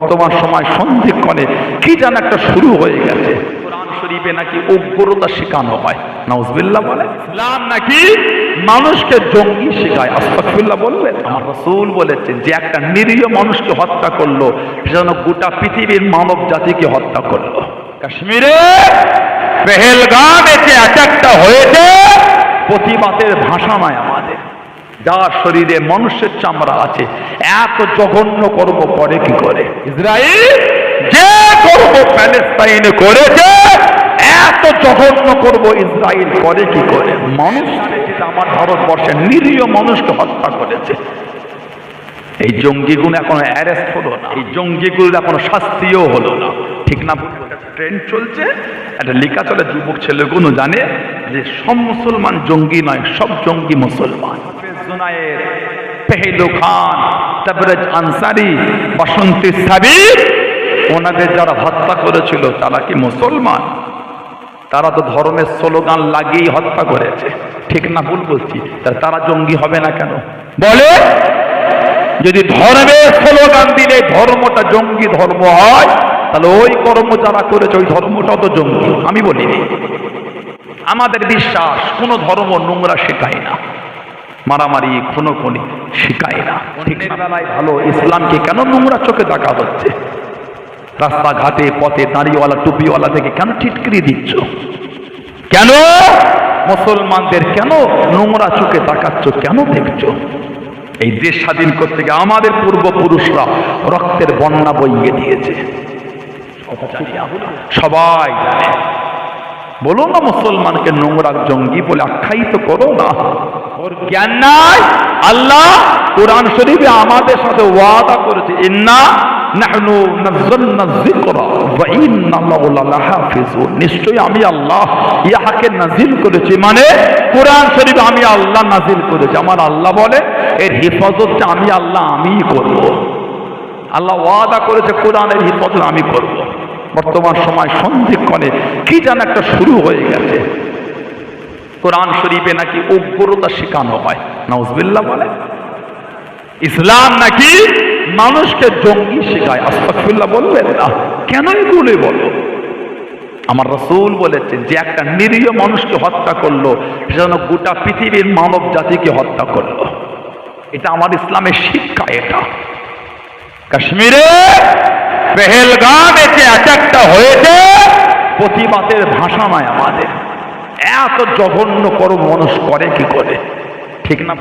বর্তমান সময় সন্ধিক্ষণে কি যেন একটা শুরু হয়ে গেছে। কোরআন শরীফে নাকি উগ্রতা শেখানো হয়। নাউজবিল্লাহ বলে। ইসলাম নাকি মানুষকে জঙ্গি শেখায়। আস্তাকফিল্লাহ বলবেন। আমার রসুল বলেছেন যে একটা নিরীহ মানুষকে হত্যা করল যেন গোটা পৃথিবীর মানব জাতিকে হত্যা করল। কাশ্মীরে পেহেলগামে যে অ্যাটাকটা হয়েছে। প্রতিবাদের ভাষা নয় যার শরীরে মানুষের চামড়া আছে এত জঘন্য কর্ম করে কি করে? ইসরায়েল যে কর্ম প্যালেস্তাইনে করেছে এত জঘন্য করব ইসরায়েল করে কি করে? মানুষ আমার ভারতবর্ষের নিরীহ মানুষকে হত্যা করেছে। এই জঙ্গিগুলো এখনও অ্যারেস্ট হলো না এই জঙ্গিগুলোর এখনও শাস্তিও হলো না। ঠিক না ট্রেন চলছে একটা লেখা চলে যুবক ছেলেগুলো জানে যে সব মুসলমান জঙ্গি নয় সব জঙ্গি মুসলমান। জুনায়ের পেহেলু খান তারপরে আনসারি বাসন্তী সাবির, ওনাদের যারা হত্যা করেছিল, তারা কি মুসলমান? তারা তো ধর্মের স্লোগান লাগিয়েই হত্যা করেছে। ঠিক না ভুল বলছি? তারা জঙ্গি হবে না কেন? বলে, যদি ধর্মের স্লোগান দিলে ধর্মটা জঙ্গি ধর্ম হয়, তাহলে ওই কর্ম যারা করেছে, ওই ধর্মটাও তো জঙ্গি। আমি বলিনি। আমাদের বিশ্বাস, কোনো ধর্ম নোংরা শেখায় না। মারামারি খুনো খুনি শেখায় না। ঠিক বেলায় ভালো। ইসলামকে কেন নোংরা চোখে দেখা হচ্ছে? রাস্তাঘাটে পথে দাঁড়িয়েওয়ালা টুপিওয়ালা থেকে কেন টিটকিরি দিচ্ছ? কেন? মুসলমানদের কেন নোংরা চোখে তাকাচ্ছ কেন দেখছ? এই দেশ স্বাধীন করতে গিয়ে আমাদের পূর্বপুরুষরা রক্তের বন্যা বইয়ে দিয়েছে। সবাই জানে। বলো না মুসলমানকে নোংরা জঙ্গি বলে আখ্যায়িত করো না। ওর জ্ঞান নাই। আল্লাহ কোরআন শরীফে আমাদের সাথে ওয়াদা করেছে, ইন্না আমি আল্লাহ ইহাকে করেছি। মানে কোরআন শরীফে আমি আল্লাহ করেছি। আমার আল্লাহ বলে, এর আমি আল্লাহ আমিই করব। আল্লাহ ওয়াদা করেছে আমি করব। বর্তমান সময় সন্ধিক্ষণে কি যেন একটা শুরু হয়ে গেছে। কোরআন শরীফে নাকি উগ্রতা শেখানো হয়। নাউজবিল্লাহ বলে। ইসলাম নাকি মানুষকে জঙ্গি শেখায়। আস্তাকফিল্লাহ বলবেন না। কেন এগুলো বলো? আমার রসুল বলেছেন যে একটা নিরীহ মানুষকে হত্যা করল, সে যেন গোটা পৃথিবীর মানব জাতিকে হত্যা করল। এটা আমার ইসলামের শিক্ষা এটা। কাশ্মীরে পেহেলগামে যে অ্যাটাকটা হয়েছে, প্রতিবাদের ভাষা নয় আমাদের। এত জঘন্য কর্ম মানুষ করে কি করে? ঠিক না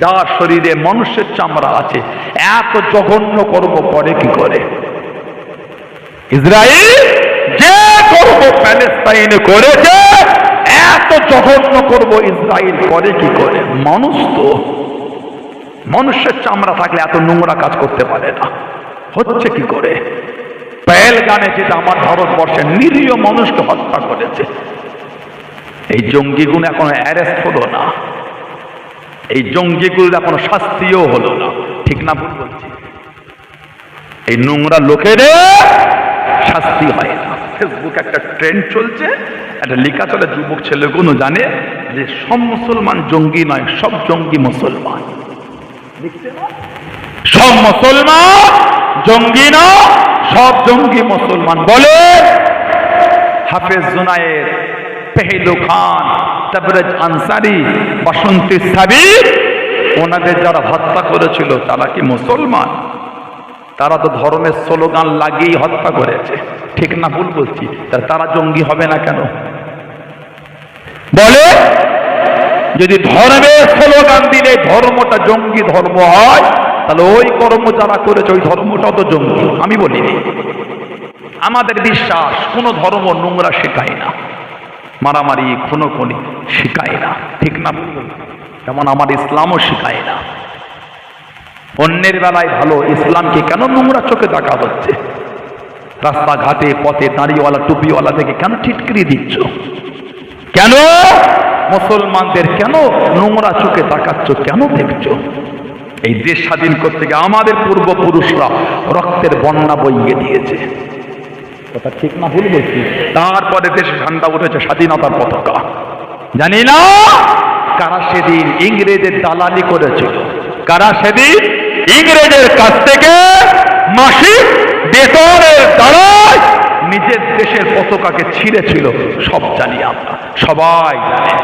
যার শরীরে মানুষের চামড়া আছে, এত জঘন্য কর্ম করে কি করে? ইসরায়েল যে কর্ম প্যালেস্তাইনে করেছে, এত জঘন্য করব ইসরায়েল করে কি করে? মানুষ তো, মানুষের চামড়া থাকলে এত নোংরা কাজ করতে পারে না। হচ্ছে কি করে? পেহেলগামে যেটা আমার ভারতবর্ষের নিরীহ মানুষকে হত্যা করেছে এই জঙ্গিগুলো এখনও অ্যারেস্ট হলো না। এই জঙ্গিগুলোর এখনও শাস্তিও হলো না। ঠিক না ভুল বলছি? এই নোংরা লোকেদের শাস্তি হয় না। ফেসবুক একটা ট্রেন্ড চলছে, একটা লেখা চলে, যুবক ছেলেগুলো জানে যে সব মুসলমান জঙ্গি নয়, সব জঙ্গি মুসলমান। সব মুসলমান জঙ্গি না, সব জঙ্গি মুসলমান। বলে হাফেজ জুনায়ের পেহেলু খান তারপরে আনসারি, বাসন্তী সাবির, ওনাদের যারা হত্যা করেছিল, তারা কি মুসলমান? তারা তো ধর্মের স্লোগান লাগিয়েই হত্যা করেছে। ঠিক না ভুল বলছি তারা জঙ্গি হবে না কেন? বলে, যদি ধর্মের স্লোগান দিলে ধর্মটা জঙ্গি ধর্ম হয়, তাহলে ওই কর্ম যারা করেছে, ওই ধর্মটাও তো জঙ্গি। আমি বলিনি। আমাদের বিশ্বাস, কোনো ধর্ম নোংরা শেখায় না। মারামারি খুনো খুনি শেখায় না, ঠিক না? যেমন আমার ইসলামও শেখায় না। অন্যের বেলায় ভালো, ইসলামকে কেন নোংরা চোখে দেখা হচ্ছে? রাস্তাঘাটে, পথে দাঁড়িয়েওয়ালা, টুপিওয়ালা থেকে কেন টিটকিরি দিচ্ছ? কেন? মুসলমানদের কেন নোংরা চোখে তাকাচ্ছ কেন দেখছ? এই দেশ স্বাধীন করতে গিয়ে আমাদের পূর্বপুরুষরা রক্তের বন্যা বইয়ে দিয়েছে। কথা ঠিক না ভুল বলছি। তারপরে দেশে ঝান্ডা উঠেছে স্বাধীনতার পতাকা। জানি না কারা সেদিন ইংরেজের দালালি করেছিল কারা সেদিন ইংরেজের কাছ থেকে মাসিক বেতনের দ্বারাই নিজের দেশের পতাকাকে ছিঁড়েছিল, সব জানি আমরা, সবাই জানে।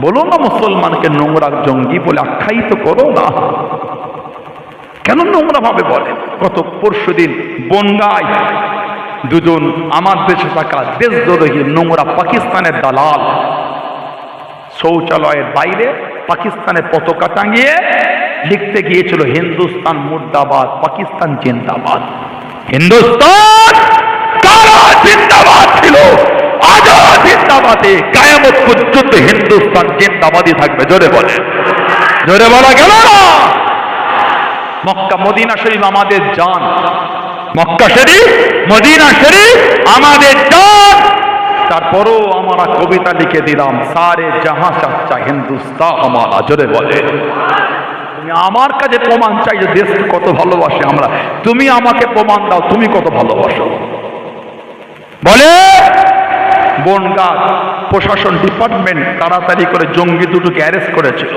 বলো না মুসলমানকে নোংরা জঙ্গি বলে আখ্যায়িত করো না। কেন নোংরা ভাবে বলেন? গত পরশু দিন বনগায় দুজন আমার দেশে থাকা দেশদ্রোহী নোংরা পাকিস্তানের দালাল। শৌচালয়ের বাইরে পাকিস্তানের পতাকা টাঙিয়ে লিখতে গিয়েছিল, হিন্দুস্তান মুর্দাবাদ, পাকিস্তান জিন্দাবাদ। হিন্দুস্তান কারা জিন্দাবাদ ছিল? কায়ামত পর্যন্ত হিন্দুস্তান জিন্দাবাদই থাকবে। জোরে বলে জোরে বলা গেল না? মক্কা, মদিনা শরীফ আমাদের জান। মক্কা শরীফ, মদিনা শরীফ, আমাদের জান। তারপরও আমরা কবিতা লিখে দিলাম, সারে জাহা চাচ্চা হিন্দুস্তা আমার আজরে বলে। তুমি আমার কাছে প্রমাণ চাই যে দেশকে কত ভালোবাসে আমরা। তুমি আমাকে প্রমাণ দাও, তুমি কত ভালোবাসো। বলে, বনগাঁ প্রশাসন ডিপার্টমেন্ট তাড়াতাড়ি করে জঙ্গি দুটোকে অ্যারেস্ট করেছিল।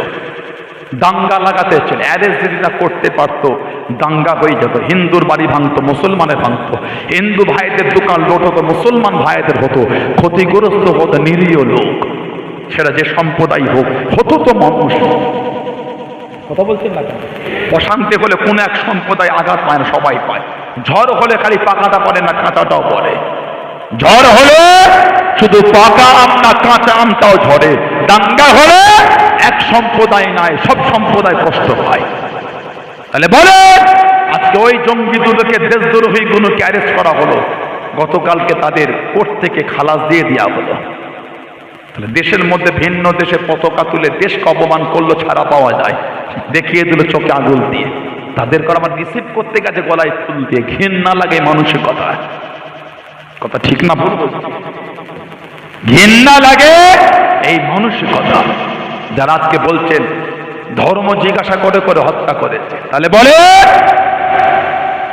দাঙ্গা লাগাতে ছিল অ্যারেস্ট যদি না করতে পারতো দাঙ্গা হয়ে যেত। হিন্দুর বাড়ি ভাঙতো মুসলমানের ভাঙতো। হিন্দু ভাইদের দোকান লোট হতো মুসলমান ভাইদের হতো। ক্ষতিগ্রস্ত হতো নিরীহ লোক। সেটা যে সম্প্রদায় হোক হতো তো মানুষ। কথা বলছেন না কেন? অশান্তি হলে কোন এক সম্প্রদায় আঘাত পায় না সবাই পায়। ঝড় হলে খালি পাকাটা পড়ে না কাঁচাটাও পড়ে। ঝড় হলে শুধু পাকা আম না কাঁচা আমটাও ঝরে। দাঙ্গা হলে এক সম্প্রদায় নাই, সব সম্প্রদায় কষ্ট হয়। তাহলে বলে আজকে ওই জঙ্গি দুটোকে দেশদ্রোহী গুলোকে অ্যারেস্ট করা হলো। গতকালকে তাদের কোর্ট থেকে খালাস দিয়ে দেওয়া হলো। তাহলে দেশের মধ্যে ভিন্ন দেশে পতাকা তুলে দেশকে অপমান করল, ছাড়া পাওয়া যায়। দেখিয়ে দিল চোখে আঙুল দিয়ে। তাদের কর আমার রিসিভ করতে গেছে, গলায় ফুল দিয়ে। ঘৃণা লাগে মানুষের কথা। কথা ঠিক না ভুল? ঘৃণা লাগে এই মানুষের কথা। যারা আজকে বলছেন, ধর্ম জিজ্ঞাসা করে করে হত্যা করেছে। তাহলে বলে,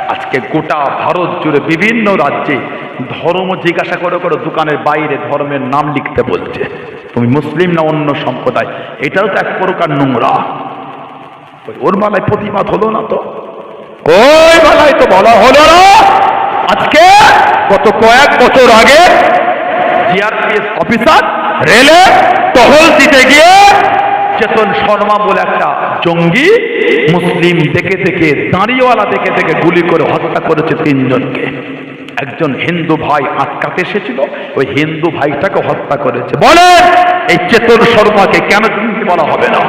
আজকে গোটা ভারত জুড়ে বিভিন্ন রাজ্যে ধর্ম জিজ্ঞাসা করে করে দোকানের বাইরে ধর্মের নাম লিখতে বলছে। তুমি মুসলিম না অন্য সম্প্রদায়? এটাও তো এক প্রকার নোংরা। ওর মালায় প্রতিবাদ হলো না তো? ওই বেলায় তো বলা হলো না। আজকে গত কয়েক বছর আগে জিআরপিএস অফিসার রেলে টহল দিতে গিয়ে চেতন শর্মা বলে একটা জঙ্গি মুসলিম দেখে দেখে, দাঁড়িওয়ালা দেখে দেখে গুলি করে হত্যা করেছে তিনজনকে। একজন হিন্দু ভাই আটকাতে এসেছিল, ওই হিন্দু ভাইটাকে হত্যা করেছে। বলে, এই চেতন শর্মাকে কেন জঙ্গি বলা হবে না?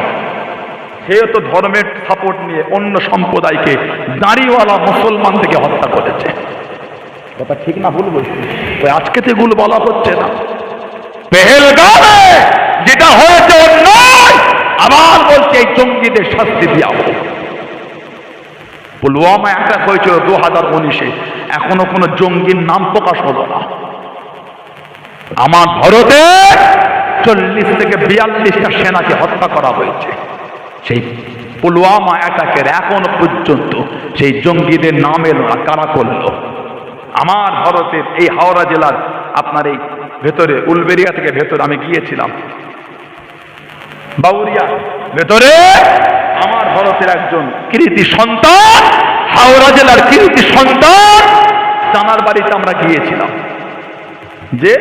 সেও তো ধর্মের সাপোর্ট নিয়ে অন্য সম্প্রদায়কে দাঁড়িওয়ালা মুসলমান থেকে হত্যা করেছে। কথা ঠিক না, ভুল বলছি। ওই আজকে তো এগুলো বলা হচ্ছে না। পেহেলগামে যেটা হয়েছে অন্যায় আবার বলছে, এই জঙ্গিদের শাস্তি দেওয়া পুলওয়ামা একটা হয়েছিল দু হাজার উনিশে। এখনও কোনো জঙ্গির নাম প্রকাশ হলো না। আমার ভারতে চল্লিশ থেকে বিয়াল্লিশটা সেনাকে হত্যা করা হয়েছে। সেই পুলওয়ামা অ্যাটাকের এখনও পর্যন্ত সেই জঙ্গিদের নাম এলো না, কারা করল? আমার ভারতের এই হাওড়া জেলার আপনার এই ভেতরে, উলবেরিয়া থেকে ভেতরে আমি গিয়েছিলাম। বাউরিয়া। ভেতরে আমার ভারতের একজন কৃতি সন্তান, হাওড়া জেলার কৃতি সন্তান তানার বাড়িতে আমরা গিয়েছিলাম। যে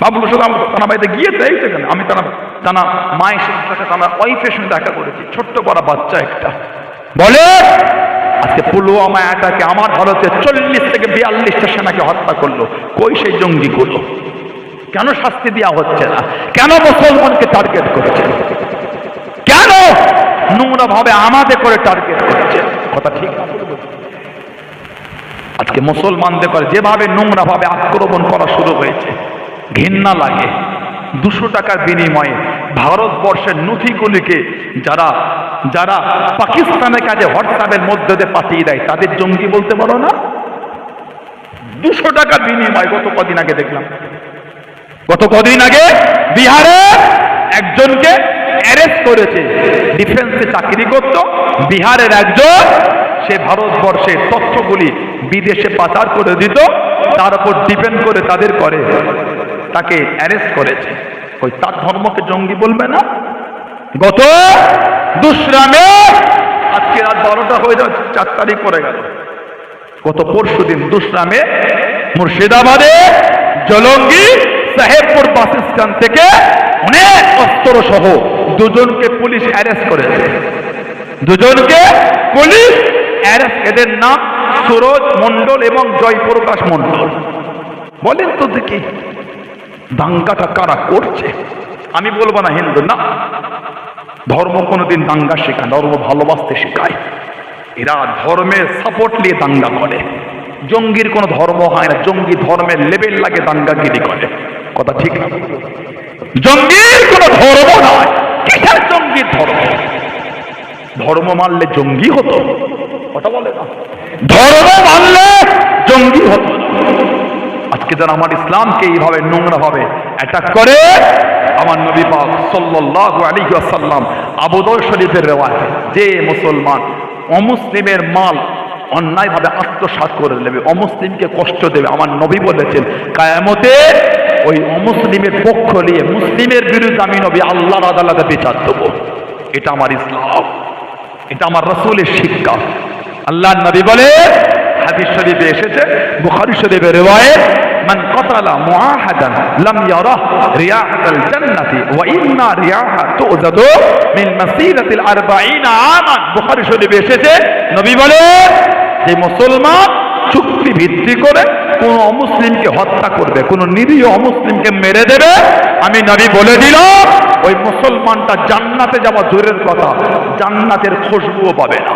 বাবুল সাথে আমরা তানা বাড়িতে গিয়েছে, এই তো আমি তানা তানা মায়ের সাথে তানা ওয়াইফের সঙ্গে দেখা করেছি, ছোট্ট বড় বাচ্চা একটা। বলে, আজকে পুলওয়ামা অ্যাটাকে আমার ভারতে চল্লিশ থেকে বিয়াল্লিশটা সেনাকে হত্যা করল, কই সেই জঙ্গিগুলো? কেন শাস্তি দেওয়া হচ্ছে না? কেন মুসলমানকে টার্গেট করেছে? কেন নোংরা ভাবে আমাদের করে টার্গেট করেছে? কথা ঠিক আজকে মুসলমানদের করে যেভাবে নোংরা ভাবে আক্রমণ করা শুরু হয়েছে, ঘৃণা লাগে। দুশো টাকার বিনিময়ে ভারতবর্ষের নথিগুলিকে যারা যারা পাকিস্তানের কাছে হোয়াটসঅ্যাপের মধ্যে দিয়ে পাঠিয়ে দেয়, তাদের জঙ্গি বলতে পারো না? দুশো টাকা বিনিময়, গত কদিন আগে দেখলাম। গত কদিন আগে বিহারে একজনকে অ্যারেস্ট করেছে। ডিফেন্সে চাকরি করত। বিহারের একজন, সে ভারতবর্ষের তথ্যগুলি বিদেশে পাচার করে দিত। তার উপর ডিপেন্ড করে তাদের করে। তাকে অ্যারেস্ট করেছে। ওই তার ধর্মকে জঙ্গি বলবে না। গত দুশ্রামে আজকে রাত বারোটা হয়ে যাচ্ছে, চার তারিখ পরে গেল। গত পরশু দিন দুসরামে মুর্শিদাবাদে জলঙ্গি সাহেবপুর বাস স্ট্যান্ড থেকে অনেক অস্ত্র সহ দুজনকে পুলিশ অ্যারেস্ট করেছে। দুজনকে পুলিশ অ্যারেস্ট এদের নাম সুরজ মণ্ডল এবং জয়প্রকাশ মণ্ডল। বলেন তো দেখি, দাঙ্গাটা কারা করছে? আমি বলব না হিন্দু, না। ধর্ম কোনোদিন দাঙ্গা শেখায় ধর্ম ভালোবাসতে শেখায়। এরা ধর্মের সাপোর্ট নিয়ে দাঙ্গা করে। জঙ্গির কোনো ধর্ম হয় না, জঙ্গি ধর্মের লেভেল লাগে দাঙ্গাগিরি করে। কথা ঠিক জঙ্গির কোনো ধর্ম নয় কিসের জঙ্গির ধর্ম? ধর্ম মানলে জঙ্গি হতো। কথা বলে না। ধর্ম মানলে জঙ্গি হতো। আজকে যারা আমার ইসলামকে এইভাবে নোংরা ভাবে অ্যাটাক করে, আমার নবী পাক সাল্লাল্লাহু আলাইহি ওয়াসাল্লাম আবুদর শরীফের রেওয়ায় যে মুসলমান অমুসলিমের মাল অন্যায়ভাবে আত্মসাৎ করে নেবে অমুসলিমকে কষ্ট দেবে, আমার নবী বলেছেন কায়ামতে ওই অমুসলিমের পক্ষ নিয়ে মুসলিমের বিরুদ্ধে আমি নবী আল্লাহর আদালতে বিচার দেবো। এটা আমার ইসলাম। এটা আমার রসুলের শিক্ষা। আল্লাহ নবী বলে, হাদিস শরীফে এসেছে, বুখারী শরীফের রিওয়ায়াত মান কাতালা মুআহাদান লাম ইয়ারাহ রিয়াহাতাল জান্নাতি ওয়া ইন্না রিয়াহা তুজাদু মিন মাসিরাতিল 40 আমান। বুখারী শরীফে এসেছে, নবী বলে যে মুসলমান চুক্তি ভিত্তি করে কোন অমুসলিমকে হত্যা করবে, কোন নিরীহ অমুসলিমকে মেরে দেবে। আমি নবী বলে দিলাম, ওই মুসলমানটা জান্নাতে যাওয়া দূরের কথা, জান্নাতের খুশবুও পাবে না।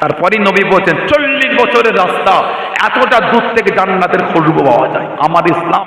তারপরেই নবী বলছেন, চল্লিশ বছরের রাস্তা, এতটা দূর থেকে জান্নাতের খুশবু পাওয়া যায়। আমার ইসলাম